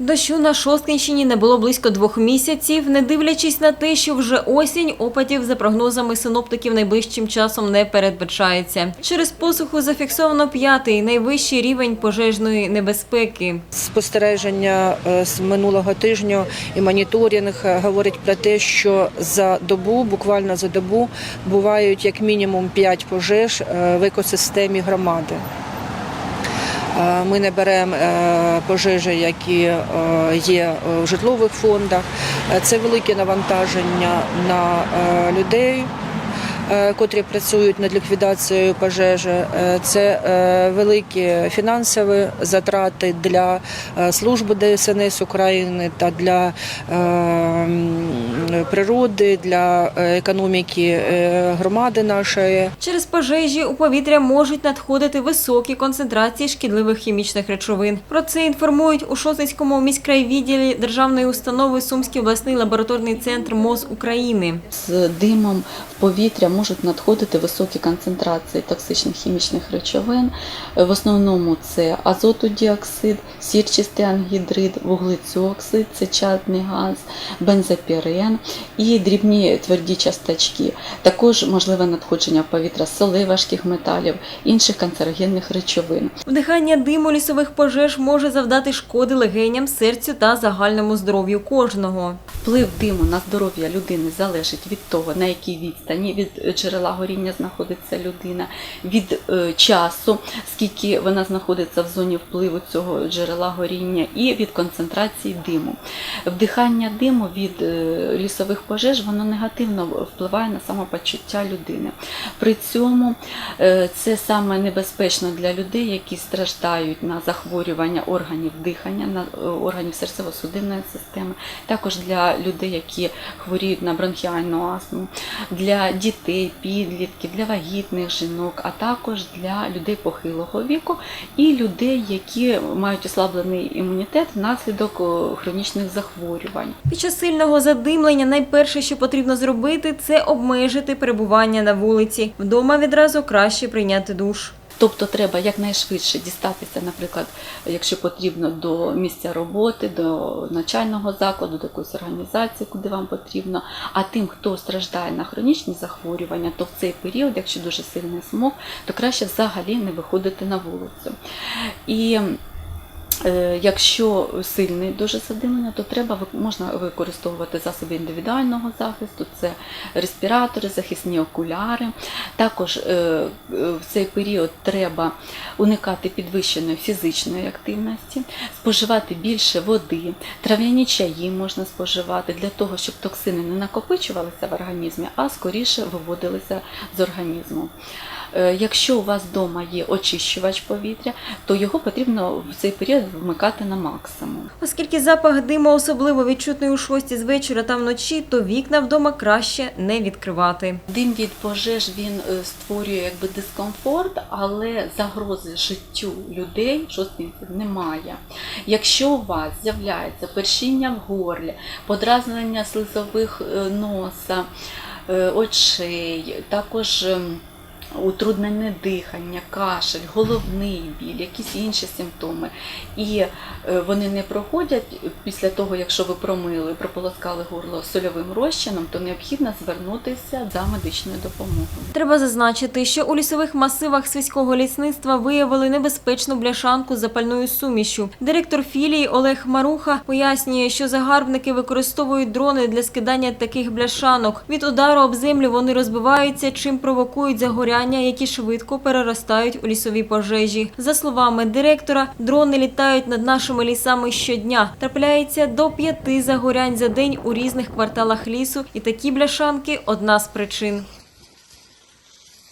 Дощу на Шосткинщині не було близько двох місяців, не дивлячись на те, що вже осінь, опадів за прогнозами синоптиків найближчим часом не передбачається. Через посуху зафіксовано п'ятий найвищий рівень пожежної небезпеки. Спостереження е, з минулого тижня і моніторинг е, говорить про те, що за добу, буквально за добу, бувають як мінімум 5 пожеж е, в екосистемі громади. Е, Ми не беремо е, пожежі, які е, є в житлових фондах. Це велике навантаження на людей. Е, Котрі працюють над ліквідацією пожежі, Е, це е, великі фінансові затрати для служби ДСНС України та для природи, для економіки громади нашої. Через пожежі у повітря можуть надходити високі концентрації шкідливих хімічних речовин. Про це інформують у Шосткинському міськрайвідділі державної установи Сумський обласний лабораторний центр МОЗ України. з димом в повітря можуть надходити високі концентрації токсичних хімічних речовин. В основному це азотодіоксид, сірчистий ангідрид, вуглецю оксид, це чадний газ, бензопірен і дрібні тверді часточки. Також можливе надходження в повітря соли, важких металів, інших канцерогенних речовин. Вдихання диму лісових пожеж може завдати шкоди легеням, серцю та загальному здоров'ю кожного. Вплив диму на здоров'я людини залежить від того, на якій відстані від джерела горіння знаходиться людина, від е, часу, скільки вона знаходиться в зоні впливу цього джерела горіння, і від концентрації диму. Вдихання диму від е, лісових пожеж воно негативно впливає на самопочуття людини. При цьому е, це саме небезпечно для людей, які страждають на захворювання органів дихання, на органів серцево-судинної системи, також для людей, які хворіють на бронхіальну астму, для дітей, підлітків, для вагітних жінок, а також для людей похилого віку і людей, які мають ослаблений імунітет внаслідок хронічних захворювань. Під час сильного задимлення найперше, що потрібно зробити, це обмежити перебування на вулиці. Вдома відразу краще прийняти душ. Тобто треба якнайшвидше дістатися, наприклад, якщо потрібно до місця роботи, до навчального закладу, до якоїсь організації, куди вам потрібно. А тим, хто страждає на хронічні захворювання, то в цей період, якщо дуже сильний смог, то краще взагалі не виходити на вулицю. І Якщо сильне дуже задимлення, то треба можна використовувати засоби індивідуального захисту, це респіратори, захисні окуляри. Також е, е, в цей період треба уникати підвищеної фізичної активності, споживати більше води, трав'яні чаї можна споживати для того, щоб токсини не накопичувалися в організмі, а скоріше виводилися з організму. Е, Якщо у вас вдома є очищувач повітря, то його потрібно в цей період вмикати на максимум. Оскільки запах диму особливо відчутний у шості з вечора та вночі, то вікна вдома краще не відкривати. Дим від пожеж він е, створює якби дискомфорт, але загрози життю людей шостинців немає. Якщо у вас з'являється першіння в горлі, подразнення слизових е, носа, очей, також ем, утруднене дихання, кашель, головний біль, якісь інші симптоми, і е, вони не проходять після того, якщо ви промили, прополоскали горло сольовим розчином, то необхідно звернутися за медичною допомогою. Треба зазначити, що у лісових масивах свійського лісництва виявили небезпечну бляшанку з запальною сумішю. Директор філії Олег Маруха пояснює, що загарбники використовують дрони для скидання таких бляшанок. Від удару об землю вони розбиваються, чим провокують загоряння, які швидко переростають у лісові пожежі. За словами директора, дрони літають над нашими лісами щодня. Трапляється до п'яти загорянь за день у різних кварталах лісу, і такі бляшанки одна з причин.